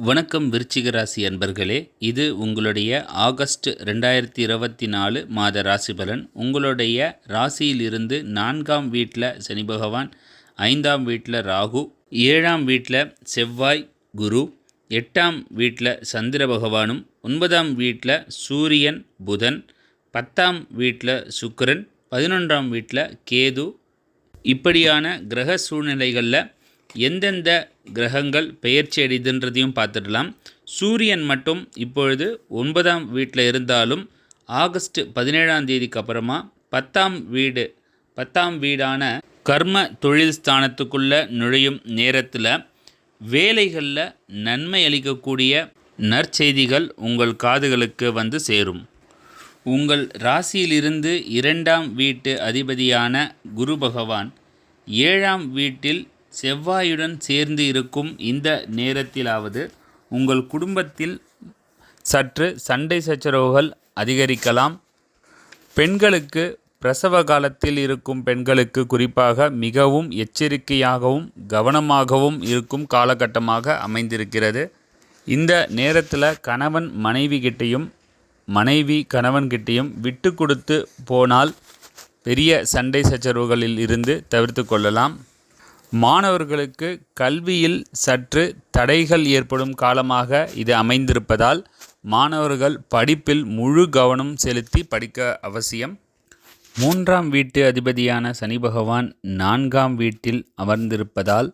வணக்கம் விருச்சிக ராசி அன்பர்களே இது உங்களுடைய ஆகஸ்ட் ரெண்டாயிரத்தி இருபத்தி நாலு மாத ராசி பலன். உங்களுடைய ராசியிலிருந்து நான்காம் வீட்டில் சனி பகவான் ஐந்தாம் வீட்டில் ராகு ஏழாம் வீட்டில் செவ்வாய் குரு எட்டாம் வீட்டில் சந்திர பகவானும் ஒன்பதாம் வீட்டில் சூரியன் புதன் பத்தாம் வீட்டில் சுக்கரன் பதினொன்றாம் வீட்டில் கேது. இப்படியான கிரக சூழ்நிலைகளில் எந்தெந்த கிரகங்கள் பெயர்ச்சி அடைதுன்றதையும் பார்த்துடலாம். சூரியன் மட்டும் இப்பொழுது ஒன்பதாம் வீட்டில் இருந்தாலும் ஆகஸ்ட் பதினேழாம் தேதிக்கு அப்புறமா பத்தாம் வீடு பத்தாம் வீடான கர்ம தொழில் ஸ்தானத்துக்குள்ளே நுழையும் நேரத்தில் வேலைகளில் நன்மை அளிக்கக்கூடிய நற்செய்திகள் உங்கள் காதுகளுக்கு வந்து சேரும். உங்கள் ராசியிலிருந்து இரண்டாம் வீட்டு அதிபதியான குரு பகவான் ஏழாம் வீட்டில் செவ்வாயுடன் சேர்ந்து இருக்கும் இந்த நேரத்திலாவது உங்கள் குடும்பத்தில் சற்று சண்டை சச்சரவுகள் அதிகரிக்கலாம். பெண்களுக்கு பிரசவ காலத்தில் இருக்கும் பெண்களுக்கு குறிப்பாக மிகவும் எச்சரிக்கையாகவும் கவனமாகவும் இருக்கும் காலகட்டமாக அமைந்திருக்கிறது. இந்த நேரத்தில் கணவன் மனைவி கிட்டேயும் மனைவி கணவன்கிட்டையும் விட்டு கொடுத்து போனால் பெரிய சண்டை சச்சரவுகளில் இருந்து தவிர்த்து கொள்ளலாம். மாணவர்களுக்கு கல்வியில் சற்று தடைகள் ஏற்படும் காலமாக இது அமைந்திருப்பதால் மாணவர்கள் படிப்பில் முழு கவனம் செலுத்தி படிக்க அவசியம். மூன்றாம் வீட்டு அதிபதியான சனி பகவான் நான்காம் வீட்டில் அமர்ந்திருப்பதால்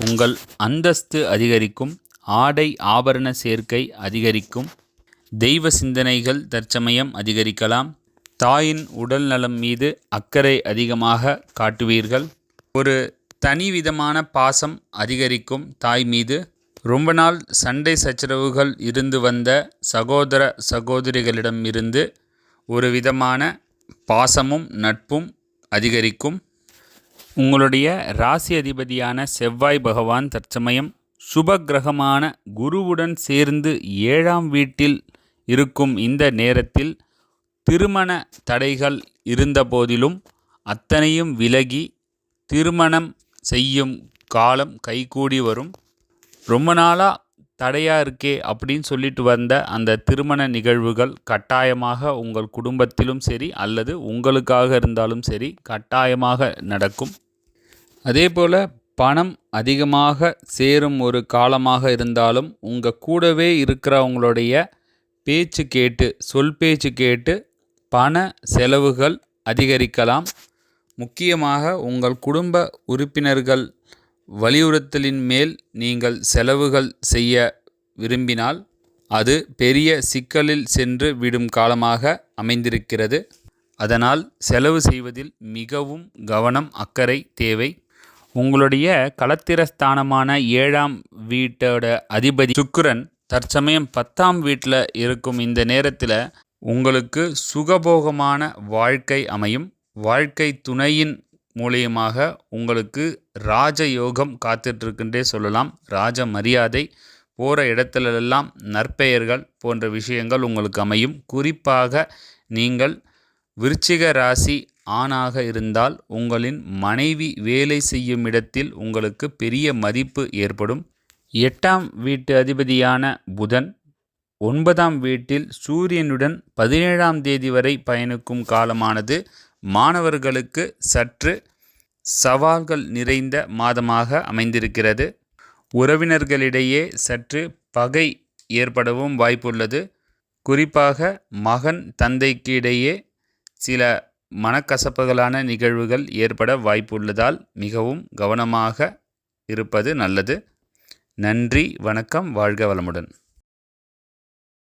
உங்கள் அந்தஸ்து அதிகரிக்கும் ஆடை ஆபரண சேர்க்கை அதிகரிக்கும் தெய்வ சிந்தனைகள் தற்சமயம் அதிகரிக்கலாம் தாயின் உடல் நலம் மீது அக்கறை அதிகமாக காட்டுவீர்கள். ஒரு தனிவிதமான பாசம் அதிகரிக்கும் தாய் மீது. ரொம்ப நாள் சண்டை சச்சரவுகள் இருந்து வந்த சகோதர சகோதரிகளிடம் இருந்து ஒரு விதமான பாசமும் நட்பும் அதிகரிக்கும். உங்களுடைய ராசி அதிபதியான செவ்வாய் பகவான் தற்சமயம் சுப கிரகமான குருவுடன் சேர்ந்து ஏழாம் வீட்டில் இருக்கும் இந்த நேரத்தில் திருமண தடைகள் இருந்த போதிலும் அத்தனையும் விலகி திருமணம் செய்யும் காலம் கைகூடி வரும். ரொம்ப நாளாக தடையாக இருக்கே அப்படின்னு சொல்லிட்டு வந்த அந்த திருமண நிகழ்வுகள் கட்டாயமாக உங்கள் குடும்பத்திலும் சரி அல்லது உங்களுக்காக இருந்தாலும் சரி கட்டாயமாக நடக்கும். அதே போல் பணம் அதிகமாக சேரும் ஒரு காலமாக இருந்தாலும் உங்கள் கூடவே இருக்கிறவங்களுடைய பேச்சு கேட்டு சொல் பேச்சு கேட்டு பண செலவுகள் அதிகரிக்கலாம். முக்கியமாக உங்கள் குடும்ப உறுப்பினர்கள் வலியுறுத்தலின் மேல் நீங்கள் செலவுகள் செய்ய விரும்பினால் அது பெரிய சிக்கலில் சென்று விடும் காலமாக அமைந்திருக்கிறது. அதனால் செலவு செய்வதில் மிகவும் கவனம் அக்கறை தேவை. உங்களுடைய களத்திரஸ்தானமான ஏழாம் வீட்டோட அதிபதி சுக்கிரன் தற்சமயம் பத்தாம் வீட்டில் இருக்கும் இந்த நேரத்தில் உங்களுக்கு சுகபோகமான வாழ்க்கை அமையும். வாழ்க்கை துணையின் மூலியமாக உங்களுக்கு ராஜயோகம் காத்துட்ருக்குன்றே சொல்லலாம். ராஜ மரியாதை போகிற இடத்துலெல்லாம் நற்பெயர்கள் போன்ற விஷயங்கள் உங்களுக்கு அமையும். குறிப்பாக நீங்கள் விருச்சிக ராசி ஆணாக இருந்தால் உங்களின் மனைவி வேலை செய்யும் இடத்தில் உங்களுக்கு பெரிய மதிப்பு ஏற்படும். எட்டாம் வீட்டு அதிபதியான புதன் ஒன்பதாம் வீட்டில் சூரியனுடன் பதினேழாம் தேதி வரை பயணிக்கும் காலமானது. மாணவர்களுக்கு சற்று சவால்கள் நிறைந்த மாதமாக அமைந்திருக்கிறது. உறவினர்களிடையே சற்று பகை ஏற்படவும் வாய்ப்புள்ளது. குறிப்பாக மகன் தந்தைக்கு இடையே சில மனக்கசப்புகளான நிகழ்வுகள் ஏற்பட வாய்ப்புள்ளதால் மிகவும் கவனமாக இருப்பது நல்லது. நன்றி வணக்கம் வாழ்க வளமுடன்.